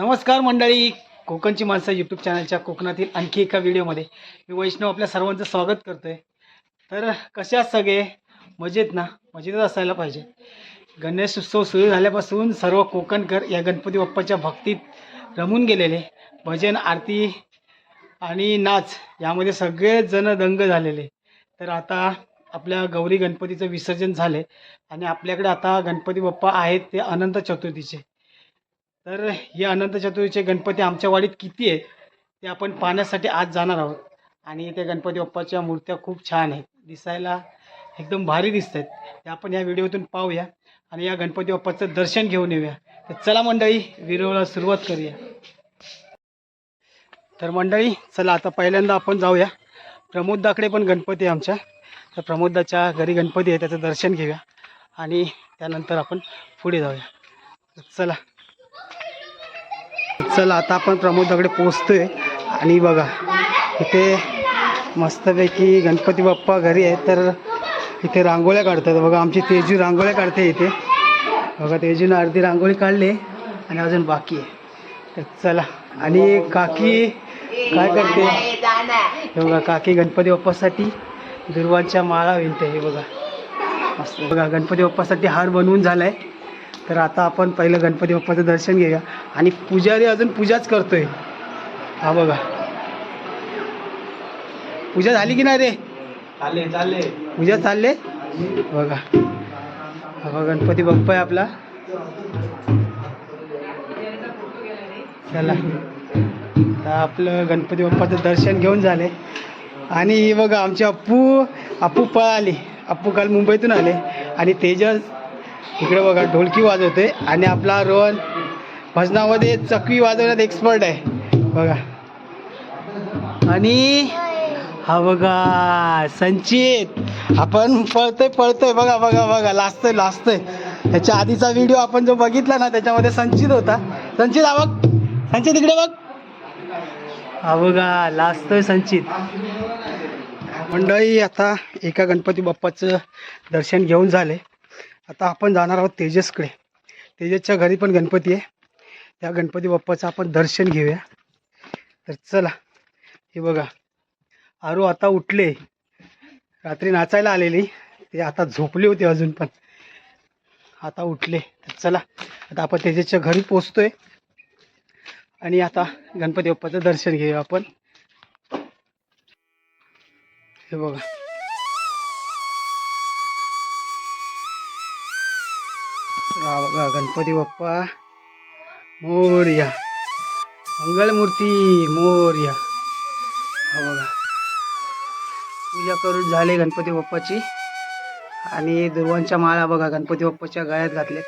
नमस्कार मंडळी. कोकणची माणसं यूट्यूब चॅनलच्या कोकणातील आणखी एका व्हिडिओमध्ये. मी वैष्णव आपल्या सर्वांचं स्वागत करतोय. तर कसे आहात सगळे? मजेत ना? मजेतच असायला पाहिजे. गणेश उत्सव सुरू झाल्यापासून सर्व कोकणकर या गणपती बाप्पाच्या भक्तीत रमून गेलेले. भजन आरती आणि नाच यामध्ये सगळेच जण दंग झालेले. तर आता आपल्या गौरी गणपतीचं विसर्जन झाले आणि आपल्याकडे आता गणपती बाप्पा आहेत ते अनंत चतुर्थीचे. तर हे अनंत चतुर्थीचे गणपती आमच्या वाडीत किती आहेत ते आपण पाहण्यासाठी आज जाणार आहोत. आणि त्या गणपती बाप्पाच्या मूर्त्या खूप छान आहेत. दिसायला एकदम भारी दिसत आहेत ते आपण या व्हिडिओतून पाहूया आणि या गणपती बाप्पाचं दर्शन घेऊन येऊया. तर चला मंडळी व्हिडिओला सुरुवात करूया. तर मंडळी चला आता पहिल्यांदा आपण जाऊया. प्रमोददाकडे पण गणपती आहे आमच्या. तर प्रमोददाच्या घरी गणपती आहे त्याचं दर्शन घेऊया. आणि त्यानंतर आपण पुढे जाऊया. चला. चला आता आपण प्रमोदाकडे आहे आणि बघा इथे मस्तपैकी गणपती बाप्पा घरी आहे तर इथे रांगोळ्या काढतात. बघा आमची तेजू रांगोळ्या काढते इथे. बघा तेजूनं अर्धी रांगोळी काढली आणि अजून बाकी आहे. तर चला आणि काकी काय करते? हे बघा काकी गणपती बाप्पासाठी दुर्वांच्या माळा विणते हे बघा. मस्त. बघा गणपती बाप्पासाठी हार बनवून झाला आहे तर आता आपण पहिलं गणपती बाप्पाचं दर्शन घेऊया. आणि पुजारी अजून पूजाच करतोय. हा बघा. पूजा झाली की नाही रे? चालले चालले. पूजा चालले? बघा. हा बघा गणपती बाप्पा आहे आपला. चला. आता आपलं गणपती बाप्पाचं दर्शन घेऊन झाले. आणि बघा आमची अप्पू अप्पू पळाली. अप्पू काल मुंबईतून आले. आणि तेजस इकडे बघा ढोलकी वाजवते आणि आपला रोहन भजनामध्ये चकवी वाजवण्यात एक्सपर्ट आहे. बघा. आणि हा बघा संचित. आपण पळतोय पळतोय. बघा बघा बघा. लाजतोय लाजतोय. त्याच्या आधीचा व्हिडिओ आपण जो बघितला ना त्याच्यामध्ये संचित होता. संचित हा बघ. संचित इकडे बघ. हा बघा लाजतोय संचित. मंडळी आता एका गणपती बाप्पाचं दर्शन घेऊन झाले. आता आपण जाणार आहोत तेजसकडे. तेजसच्या घरी पण गणपती आहे. त्या गणपती बाप्पाचं आपण दर्शन घेऊया. तर चला हे बघा. आरू आता उठले. रात्री नाचायला आलेली. ते आता झोपले होते अजून पण. आता उठले. तर चला आता आपण तेजसच्या घरी पोचतोय आणि आता गणपती बाप्पाचं दर्शन घेऊया आपण. हे बघा. बघा गणपती बाप्पा. मोर्या. मंगलमूर्ती मोर्या. हा हो बघा. पूजा करून झाले गणपती बाप्पाची. आणि दुर्वांच्या माळा बघा गणपती बाप्पाच्या गळ्यात घातल्या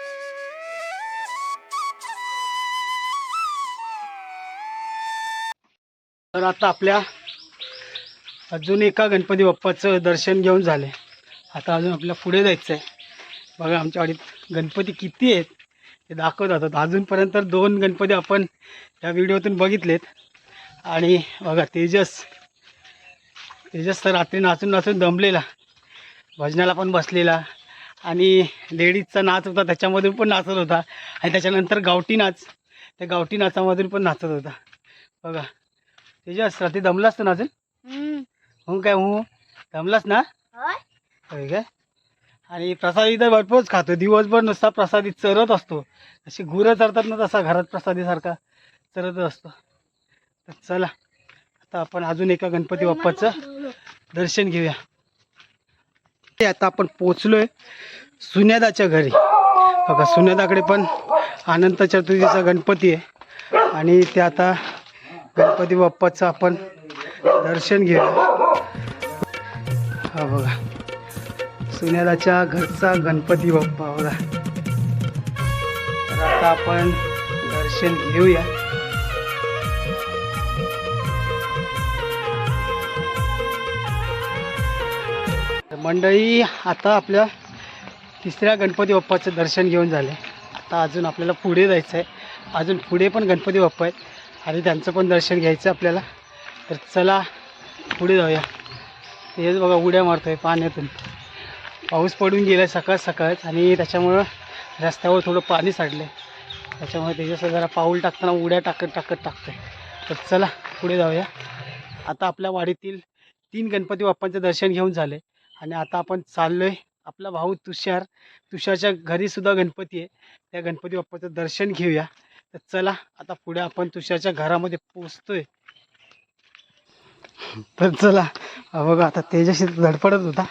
तर आता आपल्या अजून एका गणपती बाप्पाचं दर्शन घेऊन झाले. आता अजून आपल्या पुढे जायचं आहे बघा आमच्या वाडीत गणपती किती आहेत ते दाखवत होतात. अजूनपर्यंत दोन गणपती आपण या व्हिडिओतून बघितलेत. आणि बघा तेजस तेजस तर रात्री नाचून नाचून दमलेला भजनाला पण बसलेला. आणि लेडीजचा नाच होता त्याच्यामधून पण नाचत होता. आणि त्याच्यानंतर गावठी नाच त्या गावठी नाचामधून पण नाचत होता. बघा तेजस रात्री दमलास तर नाचून? हो काय हो? दमलास ना? काय? आणि प्रसादी तर भरपूरच खातो. दिवसभर नुसता प्रसादी चरत असतो. अशी गुरं चरतात ना तसा घरात प्रसादीसारखा चरतच असतो. तर चला आता आपण अजून एका गणपती बाप्पाचं दर्शन घेऊया. ते आता आपण पोचलोय सुन्यादाच्या घरी. बघा सुन्यादाकडे पण अनंत चतुर्थीचा गणपती आहे. आणि ते आता गणपती बाप्पाचं आपण दर्शन घेऊया. हा बघा. सुन्यादाच्या घरचा गणपती बाप्पा होता तर आता आपण दर्शन घेऊया. तर मंडळी आता आपल्या तिसऱ्या गणपती बाप्पाचं दर्शन घेऊन झाले. आता अजून आपल्याला पुढे जायचं आहे. अजून पुढे पण गणपती बाप्पा आहेत. आणि त्यांचं पण दर्शन घ्यायचं आहे आपल्याला. तर चला पुढे जाऊया. हेच बघा उड्या मारतो आहे पाण्यातून. पाऊस पडून गेला सकाळ सकाळच आणि त्याच्यामुळं रस्त्यावर थोडं पाणी साठलं त्याच्यामुळे त्याच्यासह जरा पाऊल टाकताना उड्या टाकत टाकत टाकतोय. तर चला पुढे जाऊया. आता आपल्या वाडीतील तीन गणपती बाप्पांचं दर्शन घेऊन झाले आणि आता आपण चाललो आहे आपला भाऊ तुषार. तुषारच्या घरीसुद्धा गणपती आहे. त्या गणपती बाप्पाचं दर्शन घेऊया. तर चला आता पुढे आपण तुषारच्या घरामध्ये पोचतोय तर चला बघा आता तेजाशी धडपडत होता.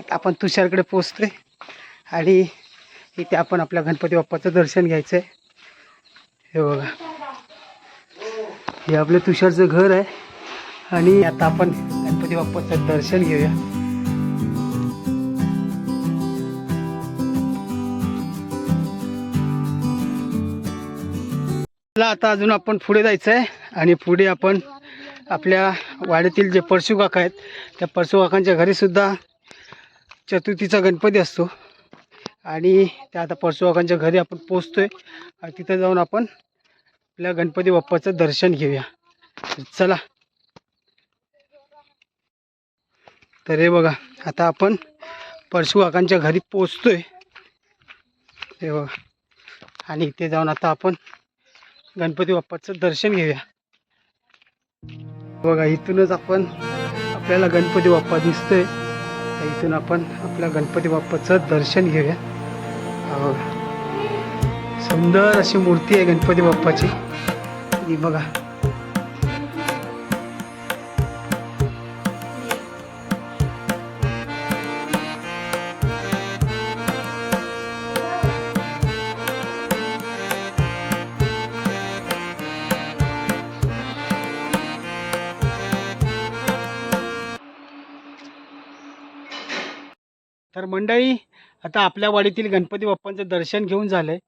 आता आपण तुषारकडे पोचतोय आणि इथे आपण आपल्या गणपती बाप्पाचं दर्शन घ्यायचं आहे हे बघा. हे आपलं तुषारचं घर आहे. आणि आता आपण गणपती बाप्पाचं दर्शन घेऊया. आता अजून आपण पुढे जायचं आहे आणि पुढे आपण आपल्या वाड्यातील जे परशु काका आहेत त्या परशु काकांच्या घरीसुद्धा चतुर्थीचा गणपती असतो. आणि त्या आता परशुबाकांच्या घरी आपण पोचतोय आणि तिथं जाऊन आपण आपल्या गणपती बाप्पाचं दर्शन घेऊया. चला. तर हे बघा आता आपण परशु घरी घरी पोचतोय हे बघा. आणि इथे जाऊन आता आपण गणपती बाप्पाचं दर्शन घेऊया. बघा इथूनच आपण आपल्याला गणपती बाप्पा दिसतोय. इथून आपण आपल्या गणपती बाप्पाचं दर्शन घेऊया. बघा सुंदर अशी मूर्ती आहे गणपती बाप्पाची. बघा. तर मंडळी आता आपल्या वाडीतील गणपती बाप्पांचं दर्शन घेऊन झालं आहे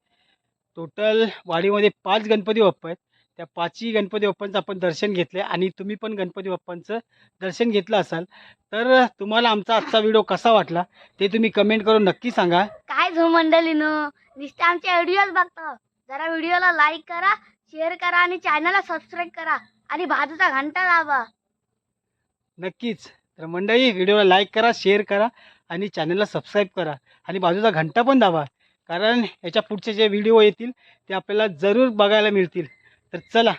टोटल वाडीमध्ये पाच गणपती बाप्पा आहेत. त्या पाचही गणपती बाप्पांचं आपण दर्शन घेतलं आहे आणि तुम्ही पण गणपती बाप्पांचं दर्शन घेतलं असाल तर तुम्हाला आमचा आजचा व्हिडिओ कसा वाटला ते तुम्ही कमेंट करून नक्की सांगा. काय झो मंडळीनं? नुसते आमचे व्हिडिओज बघता. जरा व्हिडिओला लाईक करा शेअर करा आणि चॅनलला सबस्क्राईब करा आणि बाजूचा घंटा दाबा. नक्कीच. तर मंडळी व्हिडिओला लाईक करा शेअर करा. आणि चॅनलला सबस्क्राईब करा. आणि बाजूचा घंटा पण दाबा. कारण याच्या पुढचे जे व्हिडिओ येतील ते आपल्याला जरूर बघायला मिळतील. तर चला